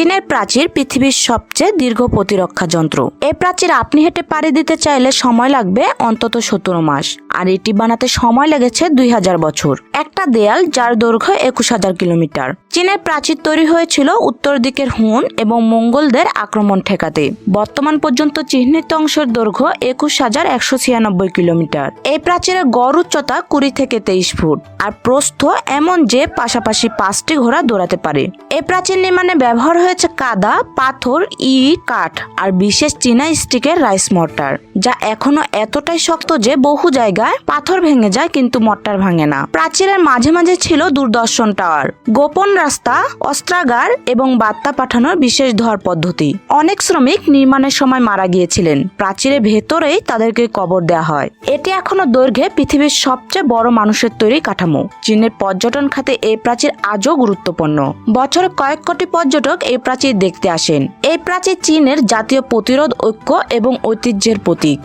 চীনের প্রাচীর পৃথিবীর সবচেয়ে দীর্ঘ প্রতিরক্ষা যন্ত্র। এই প্রাচীর আপনি হেঁটে পাড়ি দিতে চাইলে সময় লাগবে অন্তত সতেরো মাস। আর এটি বানাতে সময় লেগেছে দুই হাজার বছর। একটা দেয়াল যার দৈর্ঘ্য একুশ হাজার কিলোমিটার। চীনের প্রাচীর তৈরি হয়েছিল উত্তর দিকের হুন এবং মঙ্গলদের আক্রমণ ঠেকাতে। বর্তমান পর্যন্ত চিহ্নিত অংশের দৈর্ঘ্য একুশ হাজার একশো ছিয়ানব্বই কিলোমিটার। এই প্রাচীরের গড় উচ্চতা কুড়ি থেকে তেইশ ফুট। আর প্রস্থ এমন যে পাশাপাশি পাঁচটি ঘোড়া দৌড়াতে পারে। এই প্রাচীর নির্মাণে ব্যবহার হয়েছে কাদা, পাথর, ইট, কাঠ, আর বিশেষ চীনা স্টিকের রাইস মর্টার যা এখনও এতটাই শক্ত যে বহু জায়গায় পাথর ভেঙে যায় কিন্তু মর্টার ভাঙে না। প্রাচীরের মাঝে মাঝে ছিল দূরদর্শন টাওয়ার, গোপন রাস্তা, অস্ত্রাগার এবং বার্তা পাঠানোর বিশেষ ধর পদ্ধতি। অনেক শ্রমিক নির্মাণের সময় মারা গিয়েছিলেন। প্রাচীরের ভেতরেই তাদেরকে কবর দেওয়া হয়। এটি এখনও দৈর্ঘ্যে পৃথিবীর সবচেয়ে বড় মানুষের তৈরি কাঠামো। চীনের পর্যটন খাতে এই প্রাচীর আজও গুরুত্বপূর্ণ। বছরে কয়েক কোটি পর্যটক এই প্রাচীর দেখতে আসেন। এই প্রাচীর চীনের জাতীয় প্রতিরোধ ঐক্য এবং ঐতিহ্যের প্রতীক।